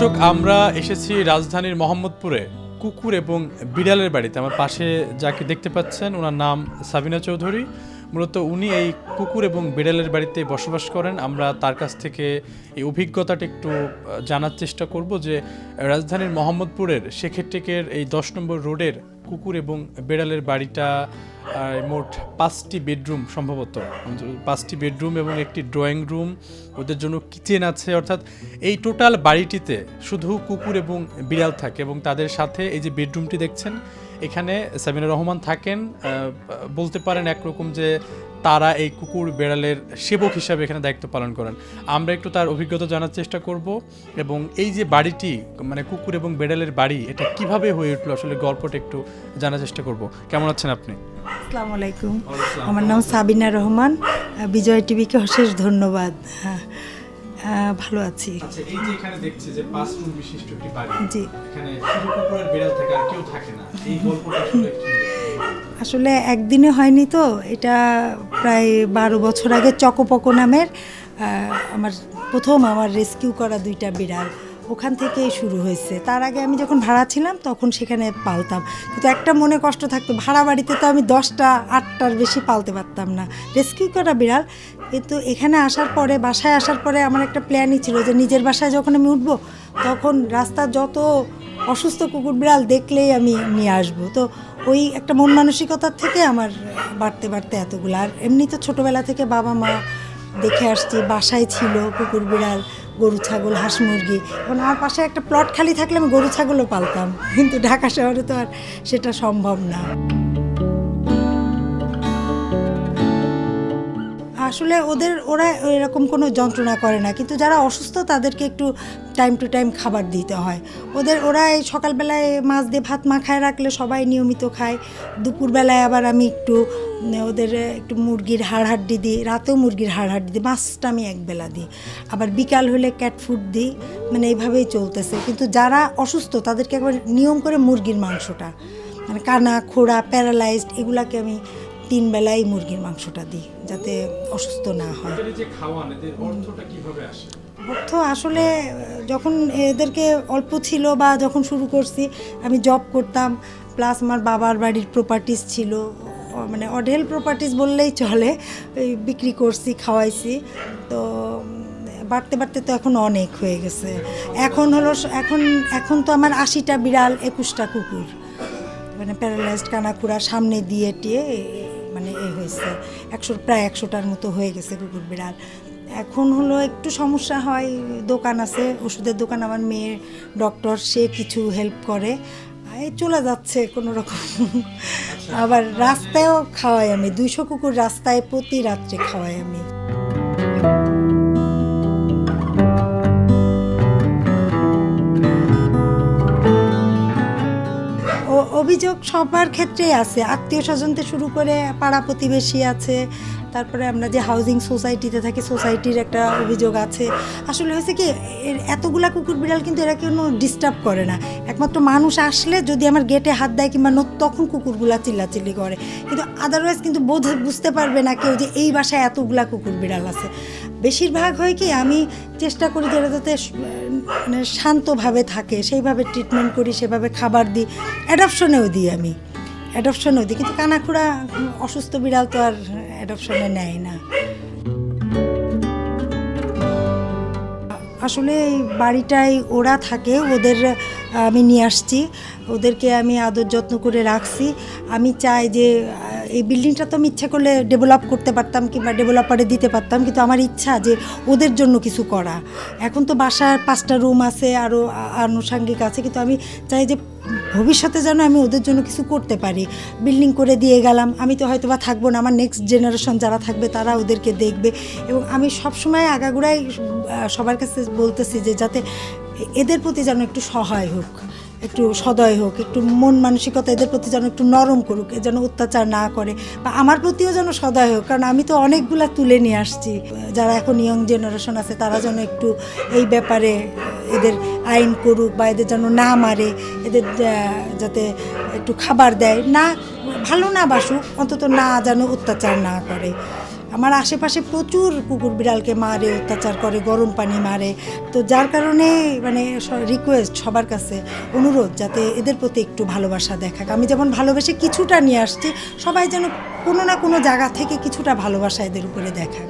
দর্শক, আমরা এসেছি রাজধানীর মোহাম্মদপুরে, কুকুর এবং বিড়ালের বাড়িতে। আমার পাশে যাকে দেখতে পাচ্ছেন, ওনার নাম সাবিনা চৌধুরী। মূলত উনি এই কুকুর এবং বিড়ালের বাড়িতে বসবাস করেন। আমরা তার কাছ থেকে এই অভিজ্ঞতাটা একটু জানার চেষ্টা করব যে, রাজধানীর মোহাম্মদপুরের শেখেরটেকের এই দশ নম্বর রোডের কুকুর এবং বিড়ালের বাড়িটা মোট পাঁচটি বেডরুম সম্ভবত। পাঁচটি বেডরুম এবং একটি ড্রয়িং রুম ওদের জন্য কিচেন আছে। অর্থাৎ এই টোটাল বাড়িটিতে শুধু কুকুর এবং বিড়াল থাকে এবং তাদের সাথে এই যে বেডরুমটি দেখছেন এখানে সাবিনা রহমান থাকেন বলতে পারেন একরকম যে তারা এই কুকুর বেড়ালের সেবক হিসাবে এখানে দায়িত্ব পালন করেন। আমরা একটু তার অভিজ্ঞতা জানার চেষ্টা করব এবং এই যে বাড়িটি মানে কুকুর এবং বেড়ালের বাড়ি, এটা কীভাবে হয়ে উঠল আসলে গল্পটা একটু জানার চেষ্টা করব। কেমন আছেন আপনি? আসসালামু আলাইকুম। আমার নাম সাবিনা রহমান। বিজয় টিভিকে অশেষ ধন্যবাদ। হ্যাঁ। ভালো আছি। আচ্ছা এই যে এখানে দেখছি যে পাঁচ রুম বিশিষ্ট একটি বাড়ি জি। এখানে শুধু কুকুরের বিড়াল থাকে আর কেউ থাকে না। এই গল্পটা আসলে কি? আসলে একদিনে হয়নি তো এটা প্রায় বারো বছর আগে চকোপকো নামের আমার প্রথম আমার রেস্কিউ করা দুইটা বিড়াল। ওখান থেকেই শুরু হয়েছে। তার আগে আমি যখন ভাড়া ছিলাম তখন সেখানে পালতাম। কিন্তু একটা মনে কষ্ট থাকতো, ভাড়া বাড়িতে তো আমি দশটা, আটটার বেশি পালতে পারতাম না। রেস্কিউ করা বিড়াল। কিন্তু এখানে আসার পরে, বাসায় আসার পরে আমার একটা প্ল্যানই ছিল যে নিজের বাসায় যখন আমি উঠবো, তখন রাস্তার যত অসুস্থ কুকুর বিড়াল দেখলেই আমি নিয়ে আসব। তো ওই একটা মন মানসিকতার থেকে আমার বাড়তে বাড়তে এতগুলো। আর এমনি তো ছোটোবেলা থেকে বাবা মা দেখে আসছি, বাসায় ছিল কুকুর বিড়াল। গরু, ছাগল, হাঁস, মুরগি। এখন আমার পাশে একটা প্লট খালি থাকলে আমি গরু, ছাগলও পালতাম। কিন্তু ঢাকা শহরে তো আর সেটা সম্ভব না। আসলে ওদের, ওরা এরকম কোনো যন্ত্রণা করে না। কিন্তু যারা অসুস্থ, তাদেরকে একটু টাইম টু টাইম খাবার দিতে হয়। ওদের, ওরা এই সকালবেলায় মাছ দিয়ে ভাত মাখায় রাখলে সবাই নিয়মিত খায়। দুপুরবেলায় আবার আমি একটু, ওদের একটু মুরগির হাড় হাড্ডি দিই, রাতেও মুরগির হাড় হাড্ডি দিই, মাছটা আমি একবেলা দিই। আবার বিকাল হলে ক্যাট ফুড দিই মানে এইভাবেই চলতেছে। কিন্তু যারা অসুস্থ, তাদেরকে একবার নিয়ম করে মুরগির মাংসটা মানে কানা, খোড়া প্যারালাইজড এগুলাকে আমি তিন বেলায় মুরগির মাংসটা দিই যাতে অসুস্থ না হয়। অর্থ আসলে যখন এদেরকে অল্প ছিল বা যখন শুরু করছি আমি জব করতাম প্লাস আমার বাবার বাড়ির প্রপার্টিস ছিল মানে অঢেল প্রপার্টিস বললেই চলে বিক্রি করছি খাওয়াইছি। তো বাড়তে বাড়তে তো এখন অনেক হয়ে গেছে। এখন হলো এখন এখন তো আমার আশিটা বিড়াল একুশটা কুকুর। মানে প্যারালাইজড কানাকুড়া সামনে দিয়ে টিয়ে মানে এ হয়েছে। একশো প্রায় একশোটার মতো হয়ে গেছে কুকুর বিড়াল। এখন হলো একটু সমস্যা হয় দোকান আছে ওষুধের দোকান। আমার মেয়ের ডক্টর সে কিছু হেল্প করে। এই চলে যাচ্ছে কোনো রকম। আবার রাস্তায়ও খাওয়াই আমি দুইশো কুকুর রাস্তায় প্রতি রাত্রে খাওয়াই আমি। অভিযোগ সবার ক্ষেত্রেই আছে। আত্মীয় স্বজন থেকে শুরু করে পাড়া প্রতিবেশী আছে, তারপরে আমরা যে হাউজিং সোসাইটিতে থাকি সোসাইটির একটা অভিযোগ আছে। আসলে হয়েছে কি, এর এতগুলা কুকুর বিড়াল কিন্তু এরা কোনো ডিস্টার্ব করে না। একমাত্র মানুষ আসলে যদি আমার গেটে হাত দেয় কিংবা তখন কুকুরগুলা চিল্লাচিল্লি করে। কিন্তু আদারওয়াইজ কিন্তু বোধ বুঝতে পারবে না কেউ যে এই বাসায় এতগুলা কুকুর বিড়াল আছে। বেশিরভাগ হয় কি, আমি চেষ্টা করি যে এরা যাতে মানে শান্তভাবে থাকে, সেইভাবে ট্রিটমেন্ট করি, সেভাবে খাবার দিই অ্যাডপশনেও দিই আমি অ্যাডপশনেও দিই, কিন্তু কানাখুড়া অসুস্থ বিড়াল তো আর অ্যাডপশনে নেয় না। আসলে এই বাড়িটায় ওরা থাকে, ওদের, আমি নিয়ে আসছি, ওদেরকে আমি আদর যত্ন করে রাখছি, আমি চাই যে এই বিল্ডিংটা তো আমি ইচ্ছা করলে ডেভেলপ করতে পারতাম কিংবা ডেভেলপারে দিতে পারতাম, কিন্তু আমার ইচ্ছা যে ওদের জন্য কিছু করা। এখন তো বাসার পাঁচটা রুম আছে আরও আনুষাঙ্গিক আছে, কিন্তু আমি চাই যে ভবিষ্যতে যেন আমি ওদের জন্য কিছু করতে পারি। বিল্ডিং করে দিয়ে গেলাম, আমি তো হয়তো বা থাকব না, আমার নেক্সট জেনারেশন যারা থাকবে তারা ওদেরকে দেখবে। এবং আমি সবসময় আগাগোড়াই সবার কাছে বলতেছি যে যাতে এদের প্রতি যেন একটু সহায় হোক। একটু সদয় হোক, একটু মন মানসিকতা এদের প্রতি যেন একটু নরম করুক, এ যেন অত্যাচার না করে। বা আমার প্রতিও যেন সদয় হোক, কারণ আমি তো অনেকগুলা তুলে নিয়ে আসছি। যারা এখন ইয়ং জেনারেশন আছে, তারা যেন একটু এই ব্যাপারে এদের আইন করুক বা এদের যেন না মারে, এদের যাতে একটু খাবার দেয়। না, ভালো না বাসুক, অন্তত না যেন অত্যাচার না করে। আমার আশেপাশে প্রচুর কুকুর বিড়ালকে মারে, অত্যাচার করে, গরম পানি মারে। তো যার কারণে মানে রিকোয়েস্ট সবার কাছে অনুরোধ যাতে এদের প্রতি একটু ভালোবাসা দেখাক। আমি যেমন ভালোবেসে কিছুটা নিয়ে আসছি, সবাই যেন কোনো না কোনো জায়গা থেকে কিছুটা ভালোবাসা এদের উপরে দেখাক।